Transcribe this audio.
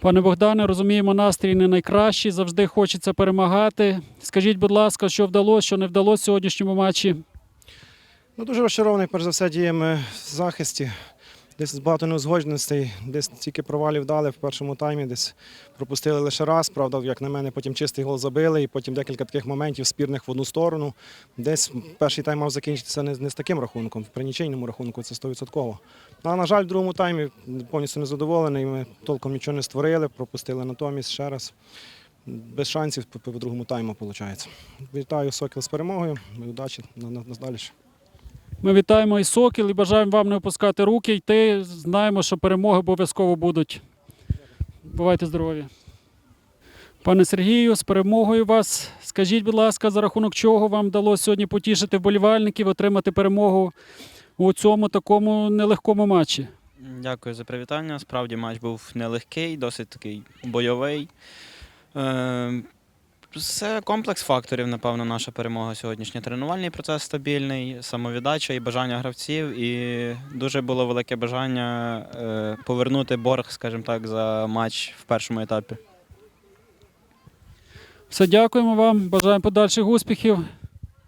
Пане Богдане, розуміємо, настрій не найкращий, завжди хочеться перемагати. Скажіть, будь ласка, що вдалося, що не вдалося в сьогоднішньому матчі? Ну, дуже розчарований, перш за все, діями в захисті. Десь багато неузгодженостей, десь тільки провалів дали в першому таймі, десь пропустили лише раз. Правда, як на мене, потім чистий гол забили, і потім декілька таких моментів спірних в одну сторону. Десь перший тайм мав закінчитися не, не з таким рахунком, при нічийному рахунку це 100%. Ну, а на жаль, в другому таймі повністю незадоволений. Ми толком нічого не створили, пропустили натомість ще раз. Без шансів по, другому тайму, виходить. Вітаю Сокіл з перемогою. Удачі на, на, на далі. Ми вітаємо і Сокіл і бажаємо вам не опускати руки, йти. Знаємо, що перемоги обов'язково будуть. Бувайте здорові. Пане Сергію, з перемогою вас. Скажіть, будь ласка, за рахунок чого вам вдалося сьогодні потішити вболівальників, отримати перемогу у цьому такому нелегкому матчі? Дякую за привітання. Справді матч був нелегкий, досить такий бойовий. Це комплекс факторів, напевно, наша перемога сьогоднішня. Тренувальний процес стабільний, самовіддача і бажання гравців. І дуже було велике бажання е, повернути борг, скажімо так, за матч в першому етапі. Все, дякуємо вам, бажаємо подальших успіхів.